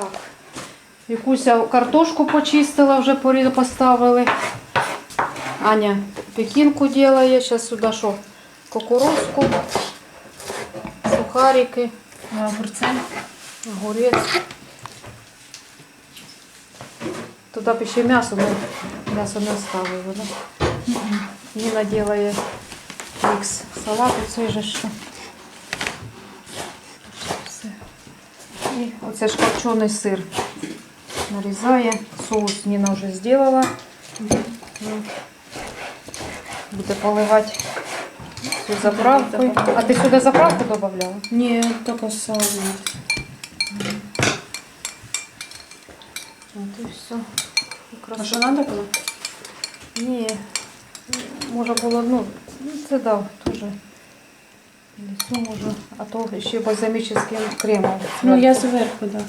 Так. Якуся картошку почистила, вже порі- поставили. Аня пекінку делає. Зараз сюди що? Кукурузку, сухарики, А огурце? огурець. Туди б ще м'ясо, м'ясо не ставили. Да? Ніна делає мікс салату, цей же що. Все. І оце ж копчений сир нарізає. Соус Ніна вже зробила. Буде поливати цю заправку. А ти сюди заправку додавала? Ні, тільки сало. От і все. А що треба було? Ні. Може було, ну, це да, теж. Лісу може, а то ще бальзамічним кремом. Ну, я зверху, так.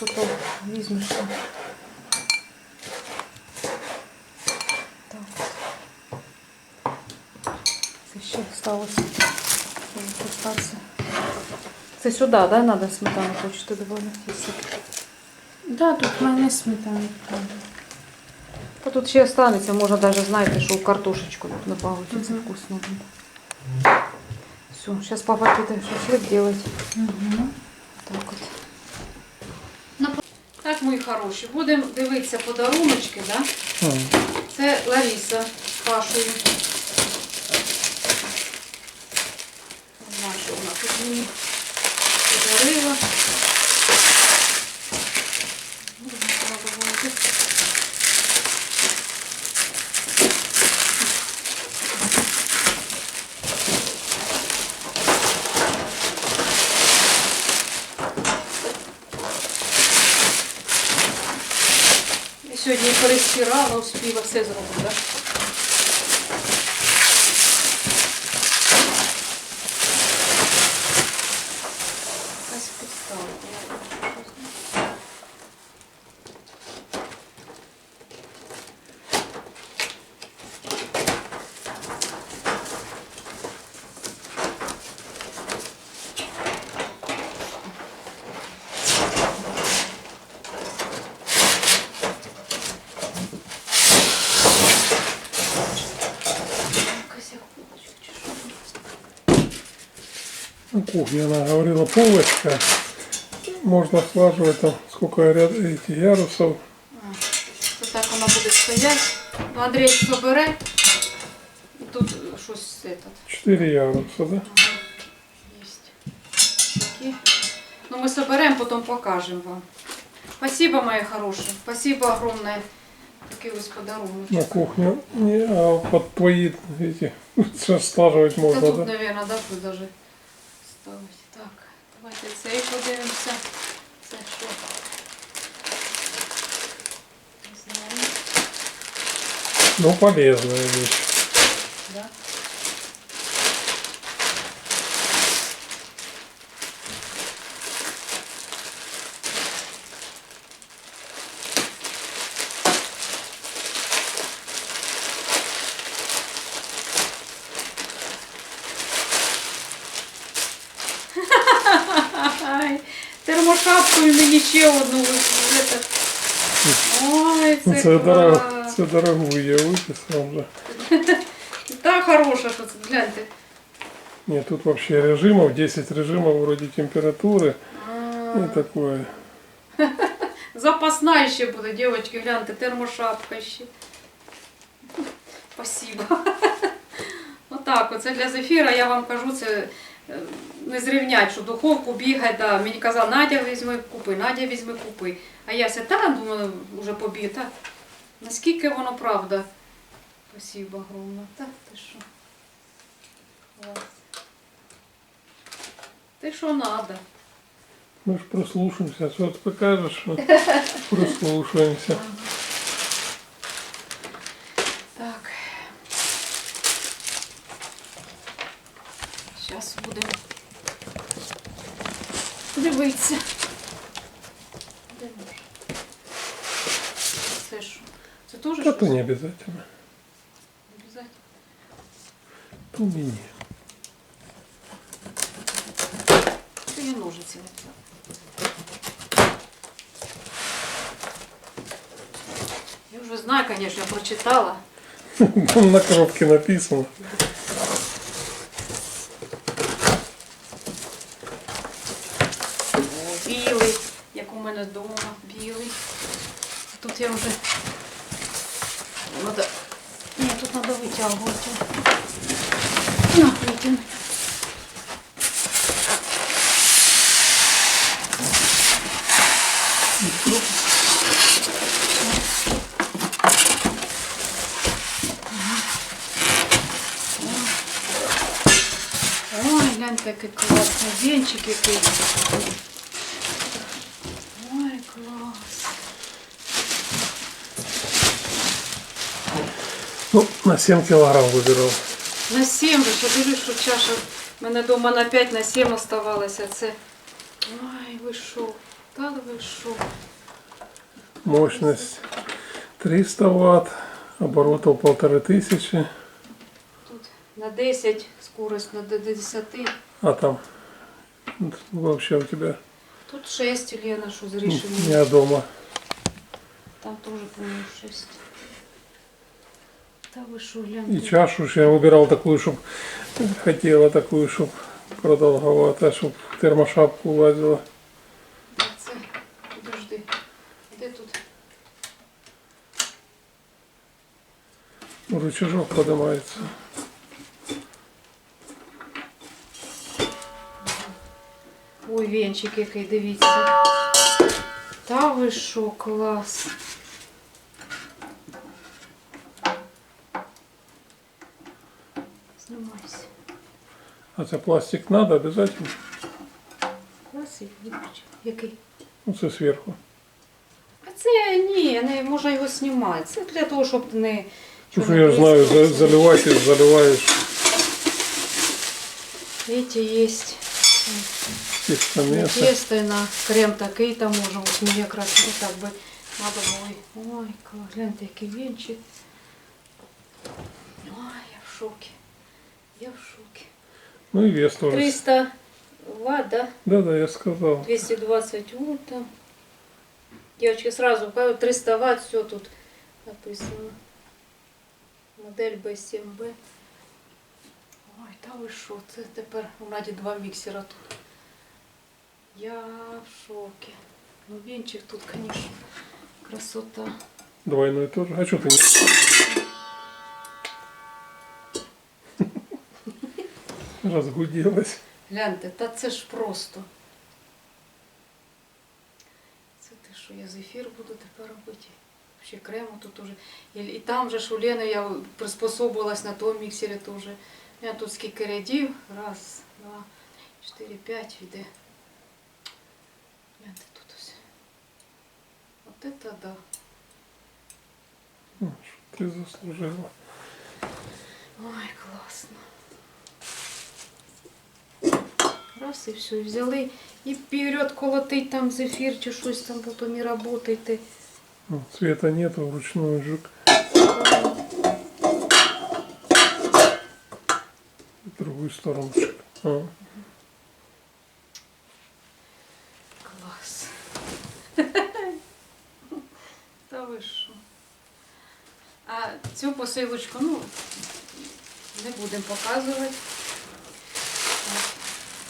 Тут о, візьмеш. там. Так. Це ще сталося. Це Це сюди, да, треба сметану хочете додати? Да, тут в мене сметана. правда. Та тут ще останеться, можна навіть, знаєте, що картошечку тут добавити, це Мгм. вкусно буде. Все, сейчас папа піде шашлык делать. Угу. Так от. Так, мої хороші, будемо дивитися подаруночки, да? Це Лариса з Пашою. Знаю, що вона тут мені перестирала, успіла все зробити, так? Якась підставка. Якась як булочка чи що? На кухне она говорила полочка. Можно слаживать там сколько ряд эти ярусов. А, то так воно буде стояти. Ну, Андрій собере. І тут е, щось це. Четыре яруса, да? Есть. Такі. Ну, мы соберем, потом покажем вам. Спасибо, мои хорошие. Спасибо огромное. Такий ось подарунок. На кухню. Не, а под твои эти сейчас слаживать Та можно, тут, да? наверное, да, тут даже ставить. Так, давайте цей подивимося. Це що? Не знаю. Ну, полезная вещь. Да? Ай, термошапку і мені ще одну ось це. Ой, Ну, це Це, дорого, клас. це дорогую я выписал уже. Та хороша, що це, гляньте. Нет, тут вообще режимов, 10 режимов вроде температуры А, и такое. Запасна ще буде, дівчатки, гляньте, термошапка ще. Спасибо. Отак, оце для зефіра, я вам кажу, це е, не зрівнять, що духовку бігає, да. мені казав, Надя візьми купи, Надя візьми купи. А я все та думаю, вже побіг, так. Наскільки воно правда? Спасибо огромне. Так, ти що? Ти що надо? Мы ж прослушаемся. Что ты покажешь, что прослушаемся. Так. Зараз будемо дивиться. Де може? Це що? Це теж щось? Это не обязательно. Обов'язково. По мені. Це я ножиці не взяла. Я вже знаю, звісно, прочитала. На коробке написано. Ой, гляньте, який класний венчик який. Ой, клас. Ну, на 7 килограмм выбирал. На 7 же, я дивлюсь, що чаша в мене вдома на 5, на 7 оставалося. Це. Ой, ви що? Та ви що? Мощность 300 ватт, оборотов полторы тысячи, Тут на 10 скорость, на до 10. а там вообще у тебя Тут 6 Лена, що з не рішенням. дома. Там теж, по-моєму, 6. Та ви що, И гляньте. чашу ж я выбирал такую, чтобы хотела такую, чтобы продолговато, чтобы термошапку лазила. Це, подожди. Де тут? Рычажок поднимается. Ой, венчик який, дивіться. Та ви що, клас. Знімайся. А це пластик надо обязательно? Клас і. Який? Ну, це сверху. А це ні, не можна його знімати. Це для того, щоб не. Ну, я знаю, за- заливать и заливаешь Эти есть. Тесто мясо. тесто і на крем такий там може. Ось мені якраз ну, так би надо було. Ой, гляньте, який венчик. Ой, я в шокі. Я в шокі. Ну и вес тоже. 300 ватт, да? Да-да, я сказал. 220 вольт. Девочки, сразу 300 ватт, все тут написано. Модель B7B. Ой, та ви що, це тепер у Наді два міксера тут. Я в шокі. Ну, венчик тут, конечно, красота. Двойной тоже. А что ты не... Разгуделась. Гляньте, та це ж просто. Це те, що я зефір буду тепер робити. Ще крему тут уже. І, і там же ж у Лени я приспособилась на тому міксері теж. Я тут скільки рядів. Раз, два, чотири, п'ять іде. От це да. Ну, что Ты заслужила. Ой, класно. Раз і все, і взяли і вперед колотить там зефір чи щось там потім і работайте. Ну, Цвета нету, вручную жук. В другую сторону. А, посилочку, ну, не будемо показувати.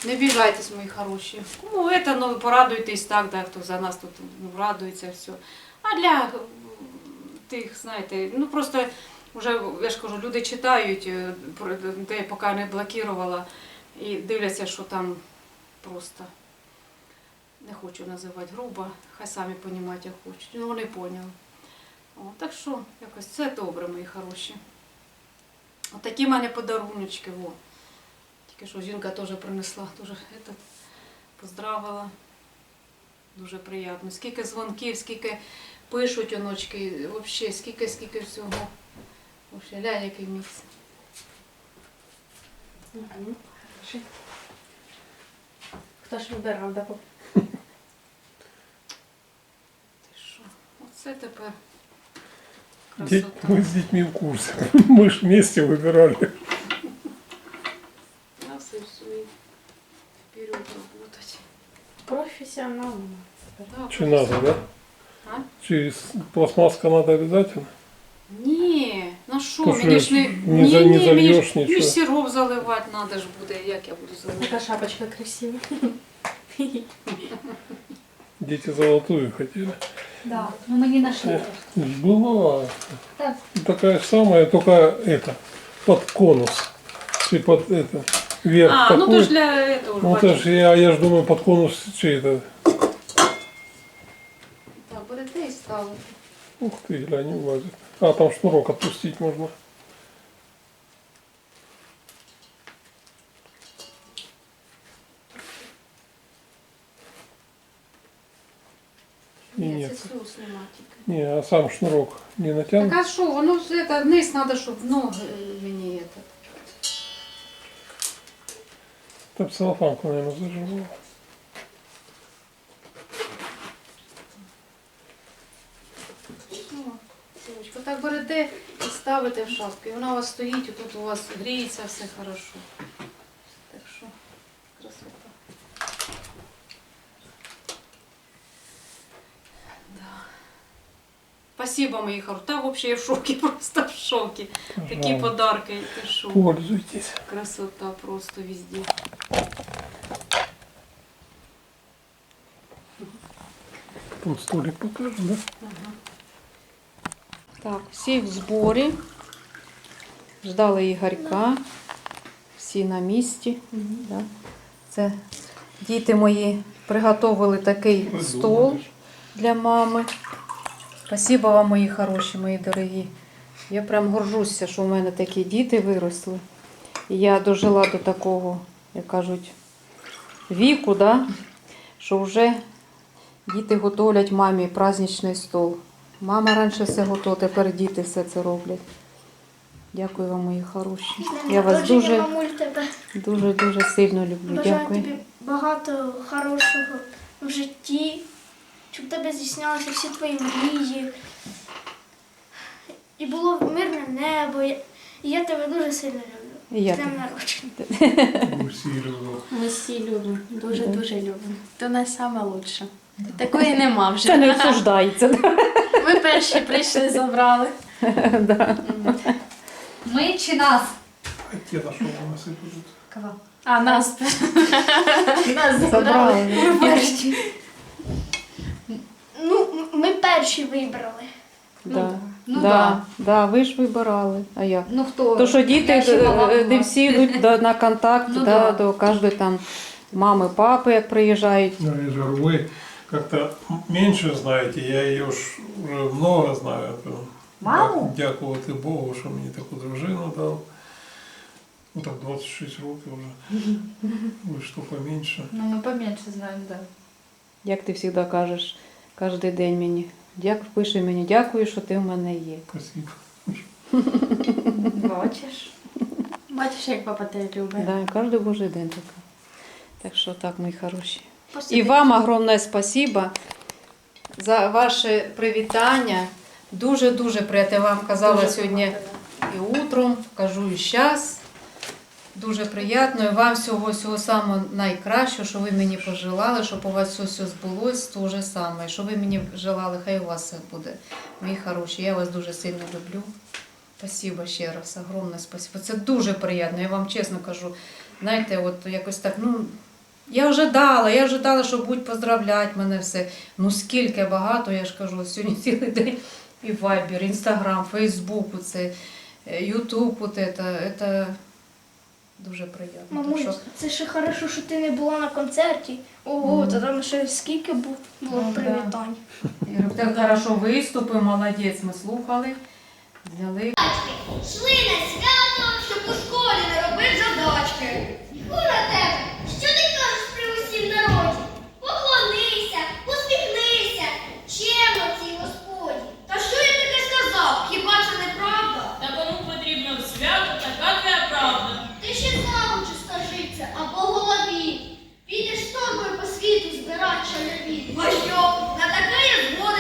Не біжайтесь, мої хороші. Кому це, ну, порадуйтесь так, да, хто за нас тут ну, радується, все. А для тих, знаєте, ну просто вже, я ж кажу, люди читають, де я поки не блокувала, і дивляться, що там просто не хочу називати грубо, хай самі розуміють, як хочуть. Ну, вони поняли. О, так що, якось це добре, мої хороші. Отакі в мене подаруночки. Во. Тільки що жінка теж принесла, дуже этот, поздравила. Дуже приємно. Скільки дзвонків, скільки пишуть оночки, взагалі, скільки, скільки всього. Вообще, глянь, який. Угу. Хто ж вибирав, да? Ти що? Оце тепер Де- красота. Мы с детьми в курсе. Мы ж вместе выбирали. Раз і все, і вперед работать. Професіонал. Да, Чи надо, да? А? Через пластмасска надо обязательно? Ні, на що? То що Мені ж не, не ні, за- не ні, мені зальєш ж, мені нічого. ж сироп заливати треба ж буде, як я буду заливати. Така шапочка красива. Дети золотую хотели. Да. Ну мені нашли. Была Так. такая же самая, только это, под конус. И под это, вверх А, ну такой. то ж для этого Ну, это бачиш. ж я, я ж думаю, под конус чей это. Так, будете і ставити. Ух ты, глянь, не влазит. А, там шнурок отпустить можно. Ні, Ні, це це- нема тільки. Не, а сам шнурок не Так натянут. а що, воно это, вниз треба, щоб ноги е, мені это. Там целлофанку, наверное, зажимал. О, так берете і ставите в шапку. І вона у вас стоїть, і тут у вас гріється все хорошо. Так що, красота. Да. Спасибо, мої хороші. Та взагалі я в шокі, просто в шокі. Такі Пожалуйста. подарки, ти що. Пользуйтесь. Красота просто везде. Там столик покажем, да? Так, всі в зборі. Ждали Ігорька. Всі на місці. Да. Це діти мої приготовили такий стол для мами. Спасибо вам, мої хороші, мої дорогі. Я прям горжуся, що в мене такі діти виросли. І я дожила до такого, як кажуть, віку, да? що вже діти готовлять мамі праздничний стол. Мама раніше все готова, тепер діти все це роблять. Дякую вам, мої хороші. Я вас дуже, дуже, дуже сильно люблю. Дякую. тобі багато хорошого в житті, щоб в тебе здійснялися всі твої мрії. І було мирне небо. І я тебе дуже сильно люблю. Я З днем тебе. народження. Ми всі любимо. Дуже дуже любимо. Ти нас саме. Такої нема вже. Це не обсуждається. Ми перші прийшли, забрали. Да. Ми чи нас? А те на что у нас и будут? Кого? А, нас. Нас забрали. Забрали. Ми перші. Ну, ми перші вибрали. Да. Ну да. да. Да, ви ж вибирали. А як? Ну хто? То, що діти ще е, мала е, була. не всі йдуть до- на контакт Ну да, да. до кожної там мами, папи, як приїжджають. Ну, я же говорю, вы как-то меньше знаете, я ее ж уже много знаю. то Маму? дя- Дякувати Богу, що мені таку дружину дав. Ну так 26 років вже. Ви що поменьше. Ну ми поменше знаємо, так. Як ти завжди кажеш, кожен день мені. Дякую, пише мені, дякую, що ти в мене є. Спасибо. Бачиш? Бачиш, як папа тебе любить. Да, кожен божий день така. Так що так, мої хороші. Посиди. І вам огромне спасибо за ваше привітання. Дуже-дуже приємно. Я вам казала сьогодні і утром, кажу і зараз. Дуже приємно. І вам всього всього самого найкращого, що ви мені пожелали, щоб у вас все, все збулось, то же саме. Що ви мені желали, хай у вас все буде. Мої хороші, я вас дуже сильно люблю. Спасибо ще раз, огромне спасибо. Це дуже приємно, я вам чесно кажу. Знаєте, от якось так, ну, я ожидала, я ожидала, що будуть поздравляти мене все. Ну скільки багато, я ж кажу, сьогодні цілий день і Viber, Інстаграм, Фейсбук, це, Ютуб, це дуже приємно. Мамуль, що це ще хорошо, що ти не була на концерті. Ого, то там ще скільки бу- було Ну, привітань. Говорю, так хорошо виступив, молодець, ми слухали, взяли. Шли на свято, щоб у школі не робив задачки. Ура тебе! Що ти кажеш при усім народі? Поклонися, посміхнися, чемно цій господі. Та що я таке сказав? Хіба це не правда? Та кому потрібно в свято, така твоя правда. Ти ще научу скажиться, а по голові. Підеш торбою по Що? На таке я згоден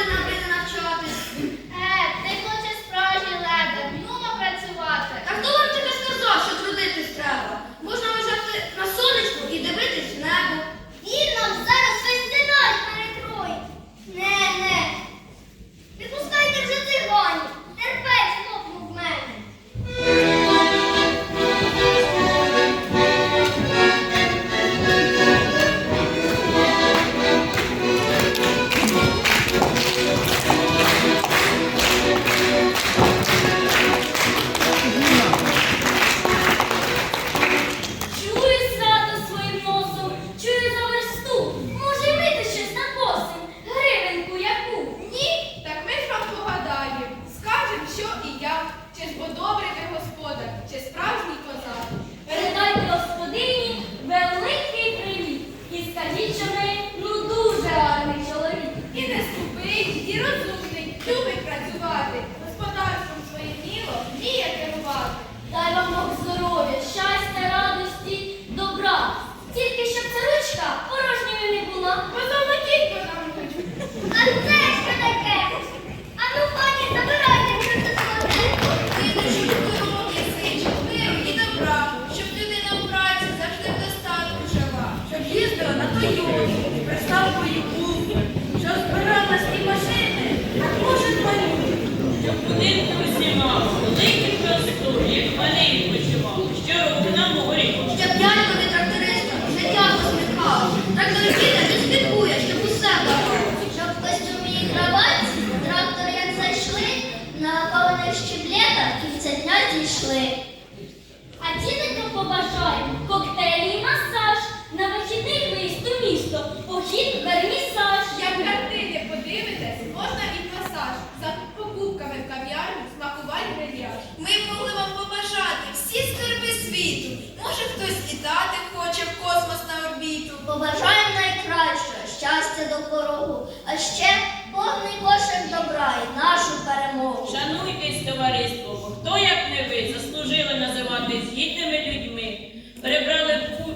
ще повний кошик добра і нашу перемогу. Шануйтесь, товариство, бо хто, як не ви, заслужили називатись гідними людьми. Перебрали пу...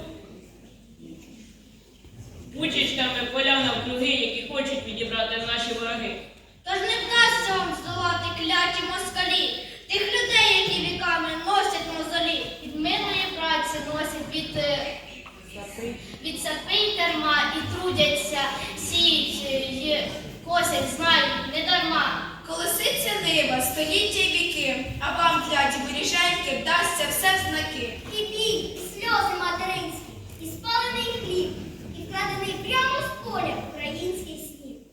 пучечками поля навкруги, які хочуть відібрати наші вороги. Тож не вдасться вам здолати кляті москалі, тих людей, які віками носять мозолі, від мирної праці носять від, від сапи терма і трудяться, сіють е, косять, знають, не дарма. Колоситься нива, століття й віки, а вам, кляті виріженьки, вдасться все в знаки. І біль, і сльози материнські, і спалений хліб, і вкрадений прямо з поля український.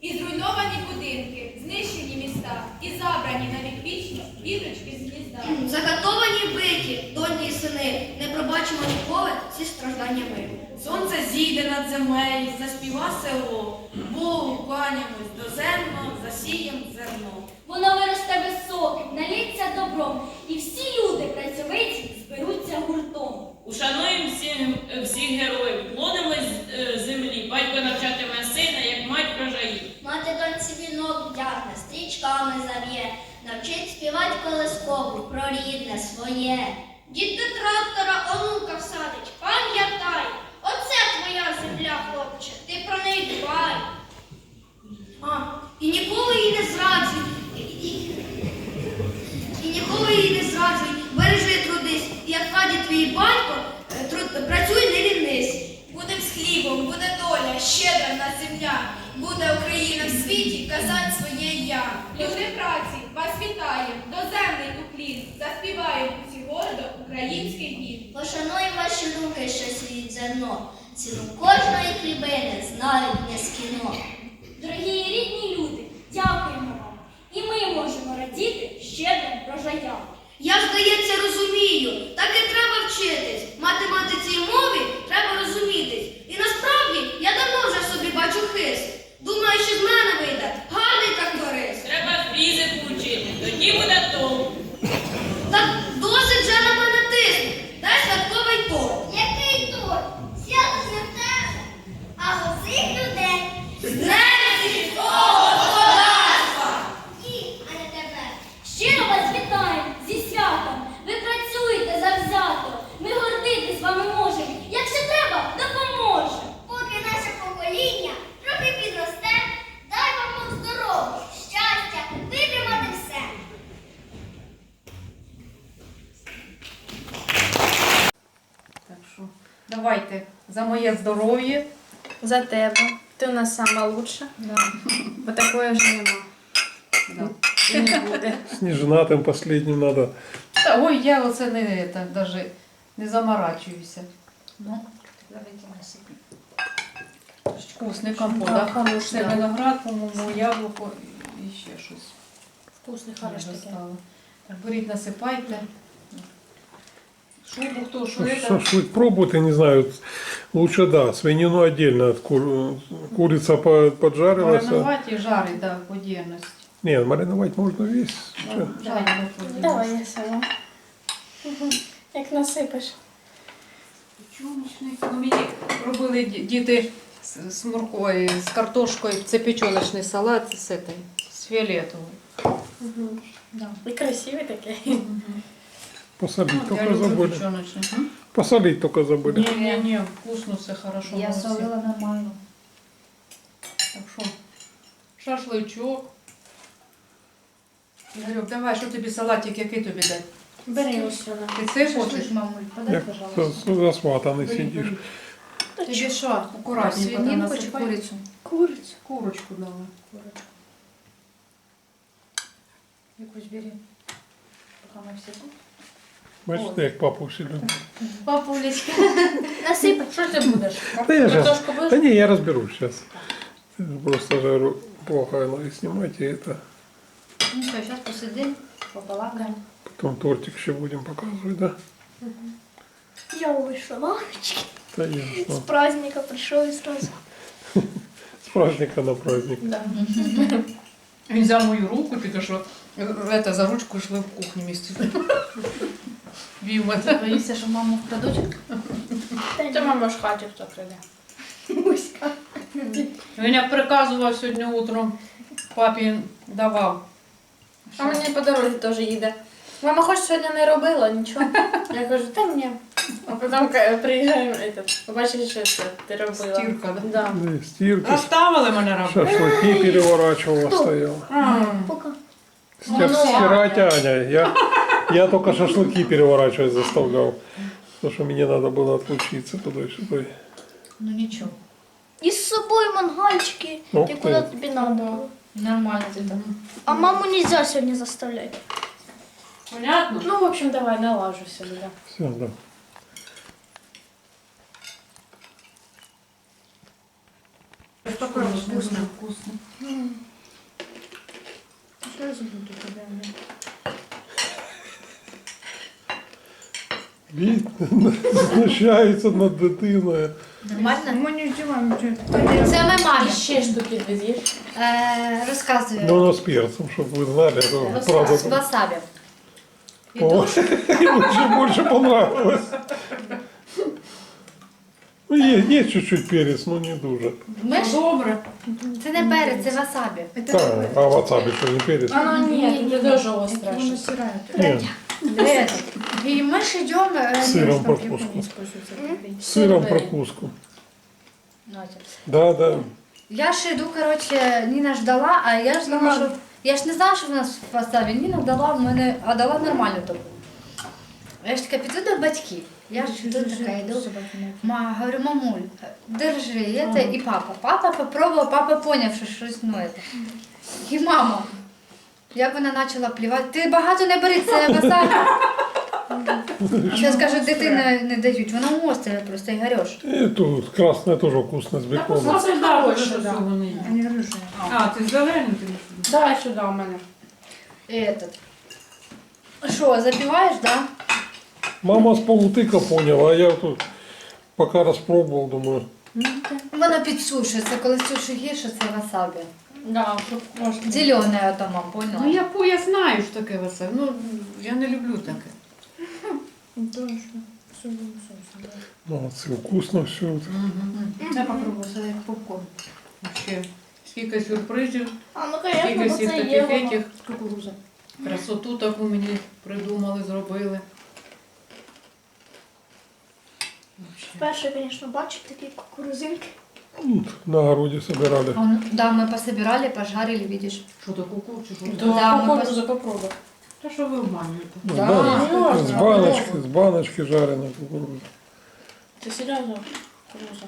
І зруйновані будинки, знищені міста, і забрані на вічність вічні віточки з гнізда. Загатовані биті, доньки і сини, не пробачимо ніколи ці страждання ми. Сонце зійде над землею, заспіва село. Богу кланямось доземно, засієм зерно. Воно виросте високим, наліться добром, і всі люди працьовиті зберуться гуртом. Ушануємо всіх, всіх героїв, плодимось з е, землі. Батько навчатиме сина, як мать врожаї. Мати доньці вінок вдягне, стрічками зав'є, навчить співать колискову про рідне своє. Дід до трактора онука всадить, пам'ятай, оце твоя земля, хлопче, ти про неї дбай. А, і ніколи її не зраджуй. І, і, і ніколи її не зраджуй, бережи трудись, і як радить твій батько, е, труд, працюй не лінись. Будем з хлібом, буде доля, щедра на земля. Буде Україна в світі казать своє я. Люди праці, вас вітаєм, доземний уклін. Заспіваємо усі гордо український гімн. Пошануй ваші руки, що сіють зерно. Ціну кожної хлібини знають не з кіно. Дорогі і рідні люди, дякуємо вам. І ми можемо радіти щедрим врожаям. Я, здається, розумію, так і треба вчитись. Математиці і мові треба розумітись. І насправді я давно вже собі бачу хист. Думаю, що з мене вийде гарний тракторист. Треба фізику вчити, тоді буде толк. Так досить вже на мене тиснути. Дай святковий торт. Який торт? Свято ж не в тебе, а в усіх людей. З днем сільського господарства! Ні, а не тебе. Щиро вас вітаємо зі святом. Ви працюєте завзято. Ми гордитись вами можемо. Якщо треба, допоможемо. Поки наше покоління трохи підросте, дай вам Бог здоров'я, щастя, витримати все. Так що давайте за моє здоров'я. За тебе. Ти у нас сама лучша, бо такої вже нема. Да. І не буде. С неженатым последним. Та, ой, я оце не, это, даже не заморачуюся. Ну, Вкусний компот, Да, да? хороший, Це да. виноград, по-моєму, яблуко і ще щось. Вкусний, хороший такий. достала. Так, беріть, насипайте. Шубу хто, що Ну, это? Шашлык пробуют, я не знаю. Лучше да, свинину отдельно от кур- Курица по- поджарилась. а- Маринувати і жарить, да, по діяльності. Не, мариновать можно весь. Чё? Жаримо по діяльності. Давай я сама. Як насипеш. Печоночний. Ну, мені робили ді- діти з, з моркою, з картошкою. Це печоночний салат з, этой, з фіолетовою. Да. І красивий такий. Посолить Ну, я только люблю забыли. печоночний. М? Посолить только забыли. Не-не-не, вкусно, все хорошо. Я молодці. солила нормально. Так що, шашличок. Ігорьок, давай, що тобі салатик, який тобі дати? Бери ось вона. Ти це хочеш? Слышь, мамуль, подай, Як пожалуйста. за- засватанный сидишь. Тобі що? Акуратненько. та Свининку насипай. чи курицю? Курицю. Курочку дала. Курочку. Якусь бери. Пока ми всі тут. Бачите, як папу всі любить. Папулечка. Насипай. Що ти будеш? Да я сейчас. Картошку будеш? Да не, я разберусь сейчас. Просто жару плохо оно и снимать, и это. Ну що, зараз посиди. Побалакаємо. Потом тортик еще будем показывать, да? Я вийшла лавочки. Да З ясно. праздника прийшов і сразу. С праздника на праздник. Да. Він взяв мою руку, тільки що это, за ручку йшли в кухню місці. Вів мене. Боїшся, що маму вкрадуть? Та мама ж хаті хто прийде. Муська. Він як приказував сьогодні утром, папі давав. А мені по дорозі теж їде. Мама хоч сьогодні не робила нічого. Я кажу, та ні. А потім ка- приїжджаємо, этот, побачиш, що це ти робила. Стірка, да? Да. Да, и стирка, мене робити. шашлыки переворачивала, стояла. Пока. Стир- Стирать Аня. Я, я только шашлыки переворачивать заставлял. Потому что мне надо было отлучиться туда-сюда. Ну нічого. І з собою мангальчики, Ух і ти. куди тобі надо було. Нормально ти там. А маму нельзя сьогодні заставляти. Понятно? Ну, в общем, давай, налажу собі, да. Все, да. Такое вкусне. вкусно. Що я забуду тебе? Від, знущається над дитиною. Нормально? Ми не вдіваємо нічого. Це ми мамі. Ще штуки відвезеш. Е, розказую. Ну, оно с перцем, чтобы вы знали. Это З правда. васабі. О, ему еще больше понравилось. Ну, есть, есть чуть-чуть перец, но не дуже. Ми ж... Добре. Це не перець, це васабі. Так, а в WhatsApp что не перец? А ну ні, це дуже остро. Нет, Е, І ми ж йдемо... е, с сыром прокуску. С сыром прокуску. Натя. Да, да. Я ж йду, коротше, Ніна ж дала, а я ж знала, що... Я ж не знала, що в нас в васабі. Ніна дала в мене, а дала нормальну таку. Я ж така піду до батьків. Я ж йду така, йду. Ма, говорю, мамуль, держи, это, і папа. Папа попробував, папа поняв, що щось ну, это. І мама. Як вона почала плівати, ти багато не бери, це васабі. Зараз кажу, дитини не дають, вона острая просто і гореш. И тут красное тоже вкусно с беконом. Ну, це да, хороше, що да. цього не є. Не рыжая. А, ти зелений ти Давай сюди у мене. Этот. Що, запиваєш, да? Мама с полутыка поняла, а я тут пока распробовал, думаю, Воно підсушується, коли суші гірше, це васабі. Да, щоб можна. Зелене ото, мам, Ну я, по- я знаю, що таке веселе. Ну, я не люблю таке. молодцы, вкусно все. Це попробую, це як попкорн. Скільки сюрпризів, А ну скільки конечно, бо всіх це таких є. воно. етіх. Кукуруза. Красоту таку мені придумали, зробили. Перше, звісно, бачу такі кукурузинки. На огороде собирали. А, ну, Да, мы пособирали, пожарили, видишь. Що таку курчу, що Да, Да, ми кукуруза попробуй. Та що ви обманюєте? Ну, Да, да, можно, с баночки, с баночки жареная кукуруза. Ти серйозно? Кукуруза.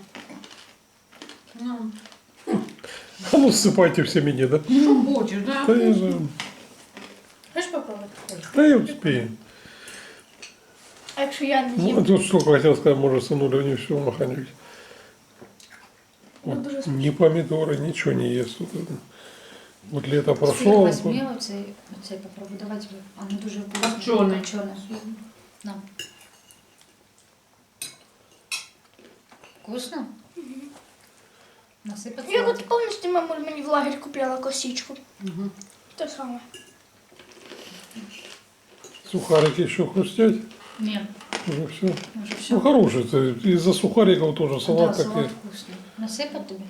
Ну, А ну ссыпайте все мне, да? що хочеш, да? Да я же, Хочеш попробувати? да я успею. А якщо я не Ну, їм, тут что хотел сказать, может, сынуля не все махануть. Ни помидоры, ничего не ест. Вот, вот лето прошло. возьми оцей, оцей попробуй, давай тебе. А ну дуже вкусно. Копчений. Копчений. На. Вкусно? Насипати. я от повністю мамуль мені в лагерь купила косичку. Угу. Те саме. Сухарики еще хрустять. Ні, Уже все. може все. Ну, хороший. ты Из-за сухариков тоже салат да, такой. салат вкусний. Насипати тобі?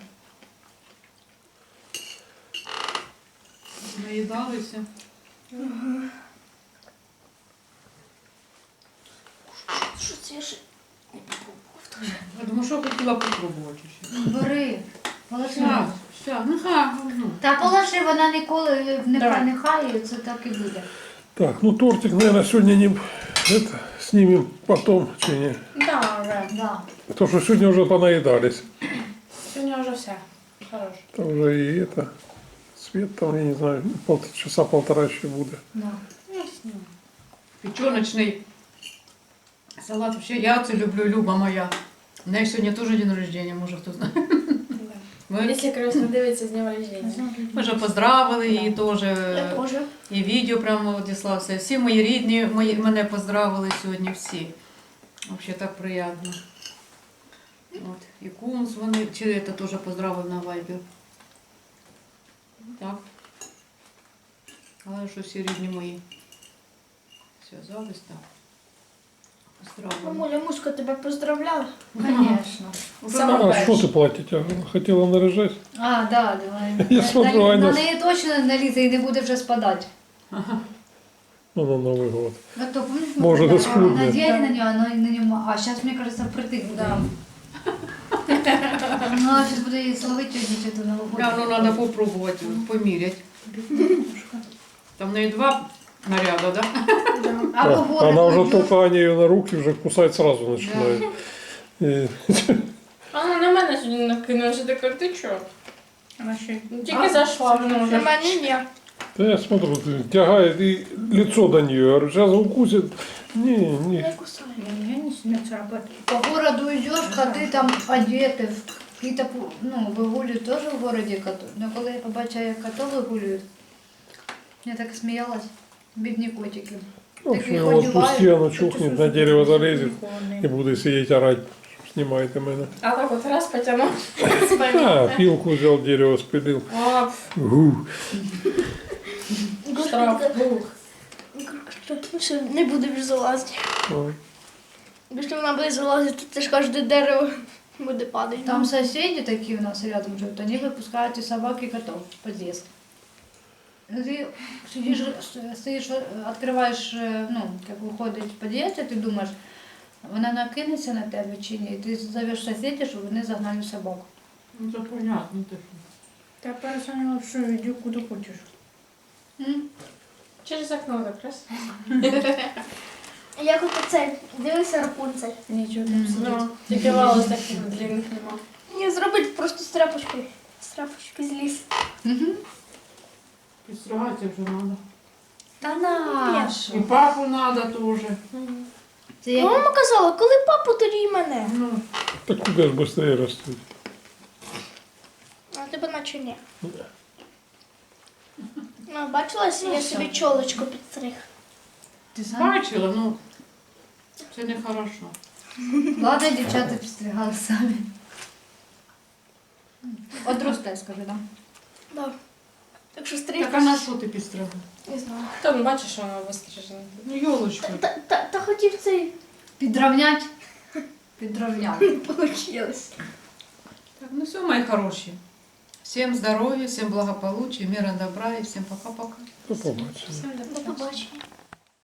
Наїдалися. Що це я ще не попробував. Я думаю, що хотіла попробувати ще. Бери. Положи. Все, все, ну ха, ну. Та положи, вона ніколи не Давай. проникає, це так і буде. Так, ну тортик, наверное, сегодня не это, снимем потом. Чи не. Да, вже. Да. Потому что сегодня уже понаедались. Сьогодні вже все. Хорош. Там уже и это, свет там, я не знаю, пол, часа полтора еще будет. Да. Печеночний салат. Вообще, я це люблю, Люба моя. У неї сьогодні теж день рождения, може хто знає. Ми, Якщо красно дивиться з днем рождения. ми вже поздравили її теж. Я теж. І відео прямо одіслався. Всі мої рідні мої, мене поздравили сьогодні всі. Взагалі так приємно. От. І кум дзвонив, чи це теж поздравив на вайбі. Так. Але що всі рідні мої. Зв'язались так. Поздравили. Мамуля, муська тебе поздравляла. Конечно. Сама А что ты платить? А, Хотела наряжать? А, да, давай. Я смотрю, на, Аня на с- неї точно налізе і не буде вже спадати. Ну, на Новый год. Вот то, помнишь, мы Может, когда и схуднет. надели на нее, оно на нем, а сейчас, мне кажется, впритык будет. Да. Ну, а сейчас буду ей словить одеть эту Да, новогоднюю. ну треба попробувати, поміряти. Там в неї два наряда, да? А А, погода она уже пойдет? только Аня ее на руки уже кусать сразу начинает. И- А вона на мене сьогодні накинула, що така, ти чо? Вона ще- Тільки зайшла, вона На вже. мене ні. Да я смотрю, ты тягает и лицо до нее. Я говорю, сейчас укусит. Не, не. Не кусаю. Я не сильно царапаю. По городу идешь, коты там одеты. Какие-то, пу- ну, выгуливают тоже в городе коты. Но когда я побачила, як котов вигулюють, я так смеялась. Бедні котики. В общем, Такие его хоть отпусти, бывают. оно чухнет, на дерево залезет и будет сидеть орать. Снимайте меня. А так от раз потягнув. А, пилку взял, дерево спилил. О, Гу. штраф. Ух. Що не буде вже залазити. А. Якщо вона буде залазити, то це ж кожне дерево буде падати. Там соседи такие у нас рядом живут, они выпускают и собак, и котов в подъезд. Ты сидишь, стоишь, открываешь, э, ну, как выходить в подъезд, и ты думаешь, вона накинеться на тебе чи ні, і ти зовеш сусідів, щоб вони загнали собаку. Ну це понятно. Та пересоня що йди куди хочеш. Через окно так раз. Як от оцей, дивися Рапунцель. Нічого Ну, тільки волос таких длинних нема. Ні, зробить просто з тряпочкою. З тряпочки зліз. Підстригатися вже треба. Та наш. І папу треба теж. Це Ну, як Мама казала, коли папу, тоді й мене. Ну, Так куда же быстрее растет? А тебе наче ні. Ну, бачила, я собі чолочку підстриг. ти сам. бачила, ну це не хорошо. Ладно, дівчата підстригали самі. Одросте, скажи, да? Да. Так що стрижка. Так а на що ти підстригла? Не знаю. Там бачиш, що вона вистрижена. Ну, йолочку. Та, та, та хотів цей. Підравнять. Підравняти. Получилось. Так, ну все, мої хороші. Всім здоров'я, всім благополуччя, мира, добра і всім пока-пока. До побачення. Всім До побачення.